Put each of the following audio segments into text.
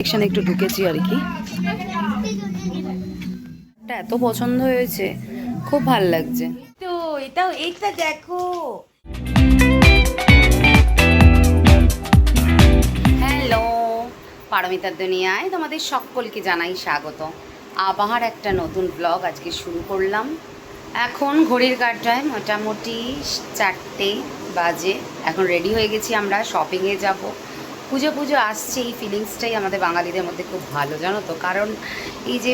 সেকশনে একটু ঢুকেছি আর কি। এত পছন্দ হয়েছে খুব ভালো লাগছে। তো এটাও এইটা দেখো। হ্যালো পারমিতার দুনিয়ায় তোমাদের সকলকে জানাই স্বাগত। আবার একটা নতুন ব্লগ আজকে শুরু করলাম। এখন ঘড়ির কাটায় মোটামুটি চারটে বাজে। এখন রেডি হয়ে গেছি আমরা শপিংয়ে যাব। পুজো পুজো আসছে, এই ফিলিংসটাই আমাদের বাঙালিদের মধ্যে খুব ভালো, জানো তো? কারণ এই যে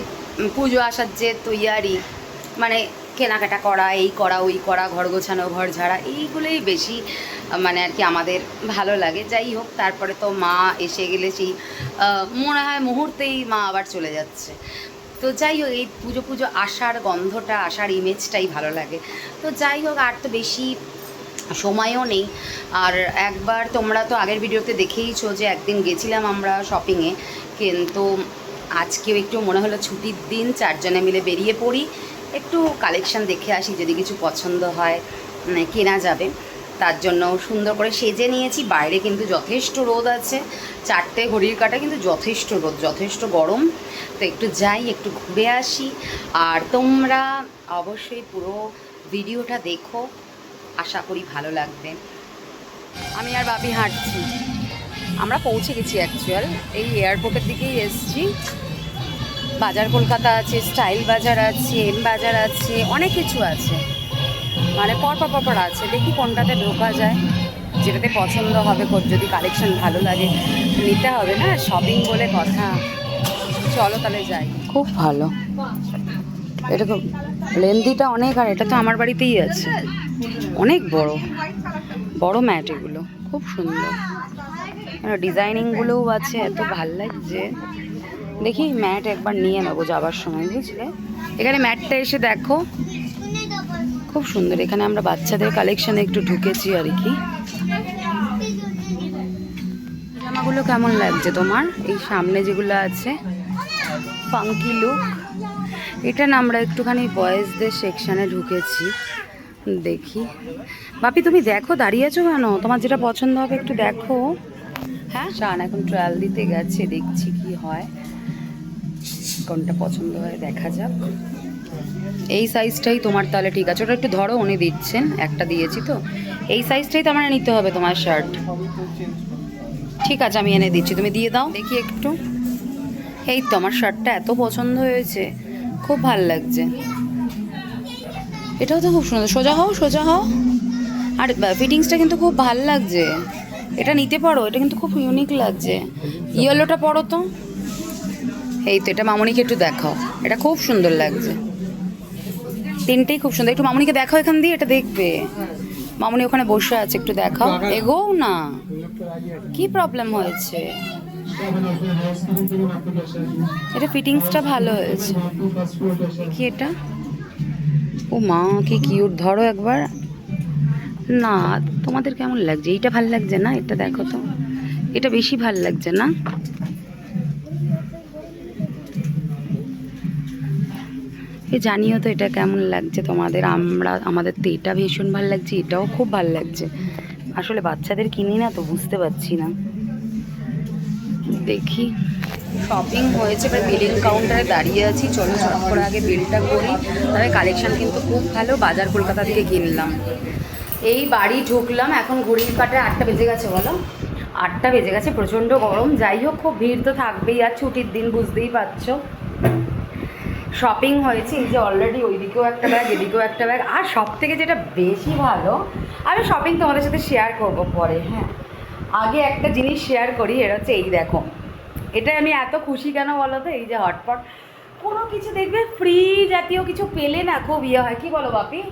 পুজো আসার যে তৈয়ারি মানে কেনাকাটা করা, এই করা, ওই করা, ঘর গোছানো, ঘর ঝাড়া, এইগুলোই বেশি মানে আর কি আমাদের ভালো লাগে। যাই হোক, তারপরে তো মা এসে গেলে সেই মনে হয় মুহূর্তেই মা আবার চলে যাচ্ছে। তো যাই হোক, এই পুজো পুজো আসার গন্ধটা, আসার ইমেজটাই ভালো লাগে। তো যাই হোক, আর তো বেশি সময়ও নেই। আর একবার তোমরা তো আগের ভিডিওতে দেখেইছো যে একদিন গেছিলাম আমরা শপিংয়ে কিন্তু আজকেও একটু মনে হলো ছুটির দিন চারজনে মিলে বেরিয়ে পড়ি। একটু কালেকশন দেখে আসি যদি কিছু পছন্দ হয় উম, কেনা যাবে। তার জন্য সুন্দর করে সেজে নিয়েছি। বাইরে কিন্তু যথেষ্ট রোদ আছে। চারটে ঘড়ির কাটা কিন্তু যথেষ্ট রোদ যথেষ্ট গরম। তো একটু যাই একটু ঘুরে আসি। আর তোমরা অবশ্যই পুরো ভিডিওটা দেখো। আশা করি ভালো লাগবে। আমি আর বাবি হাঁটছি। আমরা পৌঁছে গেছি অ্যাকচুয়াল এই এয়ারপোর্টের দিকেই এসছি। বাজার কলকাতা আছে স্টাইল বাজার আছে এম বাজার আছে, অনেক কিছু আছে। মানে পরপর পরপর আছে। দেখি কোনটাতে ঢোকা যায়। যেটাতে পছন্দ হবে যদি কালেকশন ভালো লাগে, নিতে হবে না? শপিং বলে কথা। চলো তাহলে যাই। খুব ভালো। তো লেন্দিটা অনেক আর এটা তো আমার বাড়িতেই আছে। অনেক বড় বড় ম্যাট এগুলো, খুব সুন্দর। ডিজাইনিংগুলোও আছে, এত ভালো লাগছে। দেখি ম্যাট একবার নিয়ে নেব যাবার সময়, বুঝলে? এখানে ম্যাটটা এসে দেখো, খুব সুন্দর। এখানে আমরা বাচ্চাদের কালেকশানে একটু ঢুকেছি আর কি। জামাগুলো কেমন লাগছে তোমার? এই সামনে যেগুলো আছে ফাঙ্কি লুক এটা না আমরা একটুখানি বয়েজদের সেকশানে ঢুকেছি। দেখি। বাপি তুমি দেখো দাঁড়িয়ে আছো কেন? তোমার যেটা পছন্দ হবে একটু দেখো। হ্যাঁ? শান এখন ট্রায়াল দিতে গেছে দেখছি কি হয়। কোনটা পছন্দ হয় দেখা যাক। এই সাইজটাই তোমার তাহলে ঠিক আছে। ওটা একটু ধরো উনি দিচ্ছেন। একটা দিয়েছি তো। এই সাইজটাই তো আমার নিতে হবে তোমার শার্ট ঠিক আছে আমি এনে দিচ্ছি। তুমি দিয়ে দাও। দেখি একটু। এই তো আমার শার্টটা এত পছন্দ হয়েছে। খুব ভালো লাগছে। এটাও তো খুব সুন্দর। সোজা হও সোজা হও। আর ফিটিংসটা কিন্তু খুব ভালো লাগছে। এটা নিতে পারো, এটা কিন্তু খুব ইউনিক লাগছে। ইয়েলোটা পরো তো। এই তো, এটা মামনিকে একটু দেখাও। এটা খুব সুন্দর লাগছে। তিনটেই খুব সুন্দর। একটু মামনিকে দেখাও এখান দিয়ে, এটা দেখবে। মামনি ওখানে বসে আছে, একটু দেখাও। এগোও না। কি প্রবলেম হয়েছে? এটা ফিটিংসটা ভালো হয়েছে। কি এটা? ও মা, কি কিউট ধরো একবার। না, তোমাদের কেমন লাগছে? এইটা ভালো লাগছে না? এটা দেখো তো। এটা বেশি ভালো লাগছে না? এ জানিও তো এটা কেমন লাগছে তোমাদের। আমরা, আমাদের তো এটা ভীষণ ভালো লাগছে, এটাও খুব ভালো লাগছে। আসলে বাচ্চাদের কিনি না তো, বুঝতে পারছি না। দেখি। শপিং হয়েছে, এবার বিলিং কাউন্টারে দাঁড়িয়ে আছি। চলো চট করে আগে বিলটা করি। তবে কালেকশান কিন্তু খুব ভালো, বাজার কলকাতা থেকে কিনলাম। এই বাড়ি ঢুকলাম, এখন ঘড়ির কাটায় আটটা বেজে গেছে, বলো? আটটা বেজে গেছে, প্রচণ্ড গরম। যাই হোক, খুব ভিড় তো থাকবেই, আর ছুটির দিন বুঝতেই পারছ। শপিং হয়েছে, এই যে অলরেডি ওইদিকেও একটা ব্যাগ এদিকেও একটা ব্যাগ আর সব থেকে যেটা বেশি ভালো, আমি শপিং তোমাদের সাথে শেয়ার করব পরে হ্যাঁ? আগে একটা জিনিস শেয়ার করি এটা হচ্ছে এই দেখো। এটা আমি এত খুশি কেন বলো তো? এই যে হটপট কোনো কিছু দেখবে ফ্রি জাতীয় কিছু পেলে না খুব ইয়ে হয়। কি বলো বাপি?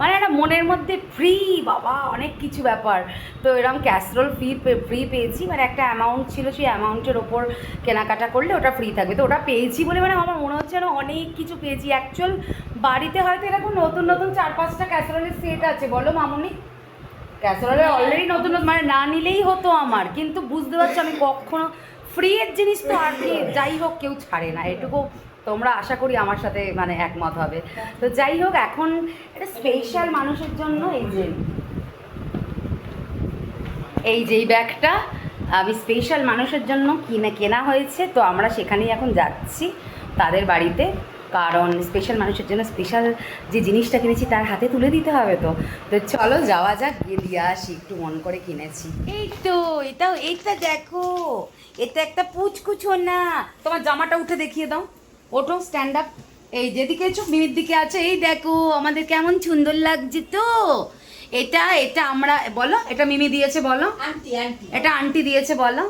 মানে একটা মনের মধ্যে ফ্রি বাবা অনেক কিছু ব্যাপার। তো এরকম ক্যাসরোল ফ্রি ফ্রি পেয়েছি মানে একটা অ্যামাউন্ট ছিল সেই অ্যামাউন্টের ওপর কেনাকাটা করলে ওটা ফ্রি থাকবে। তো ওটা পেয়েছি বলে মানে আমার মনে হচ্ছে যেন অনেক কিছু পেয়েছি। অ্যাকচুয়াল বাড়িতে হয়তো এরকম নতুন নতুন চার পাঁচটা ক্যাসরোলের সেট আছে। বলো মামুনি। ক্যাসরোলের অলরেডি নতুন নতুন মানে না নিলেই হতো আমার। কিন্তু বুঝতে পারছ, আমি কখনো ফ্রি এর জিনিস তো আর কি, যাই হোক, কেউ ছাড়ে না। এটুকু তোমরা আশা করি আমার সাথে মানে একমত হবে। তো যাই হোক, এখন এটা স্পেশাল মানুষের জন্য এই যে এই যে এই ব্যাগটা, আমি স্পেশাল মানুষের জন্য কিনে কেনা হয়েছে। তো আমরা সেখানেই এখন যাচ্ছি, তাদের বাড়িতে। কারণ স্পেশাল মানুষের জন্য স্পেশাল যে জিনিসটা কিনেছি তার হাতে তুলে দিতে হবে তো। তো চলো যাওয়া যাক গিয়ে দিয়ে আসি একটু মন করে কিনেছি। এই তো এটাও এইটা দেখো এটা একটা পুচকুচো না তোমার জামাটা উঠে দেখিয়ে দাও। ওঠো স্ট্যান্ড আপ এই যেদিকে চোখ মিমির দিকে আছে এই দেখো আমাদের কেমন সুন্দর লাগছে তো। এটা এটা আমরা বলো এটা মিমি দিয়েছে বলো। Aunty aunty. এটা আন্টি দিয়েছে বলো।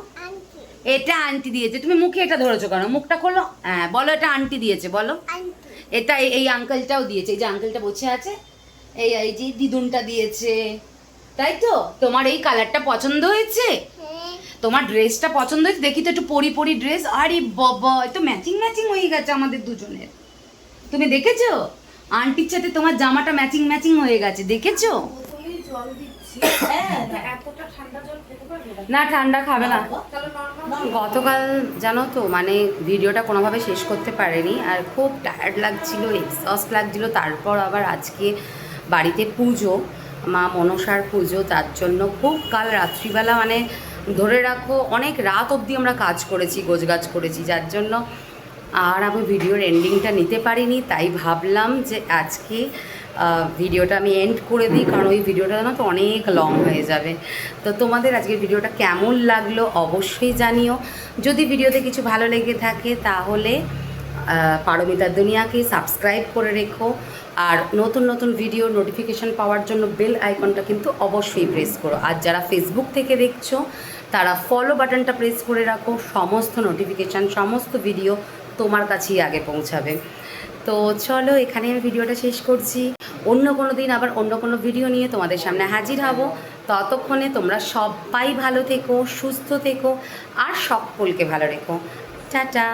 এটা আন্টি দিয়েছে। তুমি মুখে এটা ধরেছো কেন? মুখটা খোলো। হ্যাঁ বলো এটা আন্টি দিয়েছে বলো। এটা এই- এই আঙ্কেলটাও দিয়েছে। এই যে আঙ্কেলটা বসে আছে এই এই যে দিদুনটা দিয়েছে। তাই তো? তোমার এই কালারটা পছন্দ হয়েছে? তোমার ড্রেসটা পছন্দ হয়েছে? দেখি তো একটু পরি পরি ড্রেস আরে বাবা তো ম্যাচিং ম্যাচিং হয়ে গেছে আমাদের দুজনের। তুমি দেখেছ? আন্টির সাথে তোমার জামাটা ম্যাচিং ম্যাচিং হয়ে গেছে। দেখেছ? না? ঠান্ডা খাবে না। গতকাল জানো তো মানে ভিডিওটা কোনোভাবে শেষ করতে পারেনি, আর খুব টায়ার্ড লাগছিল এক্সস্ট লাগছিল, তারপর আবার আজকে বাড়িতে পুজো, মা মনসার পুজো, তার জন্য খুব কাল রাত্রিবেলা মানে ধরে রাখো, অনেক রাত অবধি আমরা কাজ করেছি, গোছগাছ করেছি, যার জন্য আর আমি ভিডিওর এন্ডিংটা নিতে পারিনি, তাই ভাবলাম যে আজকে ভিডিওটা আমি এন্ড করে দিই কারণ ওই ভিডিওটা না তো অনেক লং হয়ে যাবে। তো তোমাদের আজকের ভিডিওটা কেমন লাগল অবশ্যই জানিও। যদি ভিডিওতে কিছু ভালো লেগে থাকে তাহলে আহ, পারমিতার দুনিয়াকে সাবস্ক্রাইব করে রেখো। আর নতুন নতুন ভিডিও নোটিফিকেশন পাওয়ার জন্য বেল আইকনটা কিন্তু অবশ্যই প্রেস করো। আর যারা ফেসবুক থেকে দেখছ তারা ফলো বাটনটা প্রেস করে রাখো। সমস্ত নোটিফিকেশান সমস্ত ভিডিও তোমার কাছেই আগে পৌঁছাবে। তো চলো, এখানে আমি ভিডিওটা শেষ করছি। অন্য কোনো দিন আবার অন্য কোনো ভিডিও নিয়ে তোমাদের সামনে হাজির হব। ততক্ষণে তোমরা সবাই ভালো থেকো, সুস্থ থেকো, আর সকলকে ভালো রেখো। টাটা!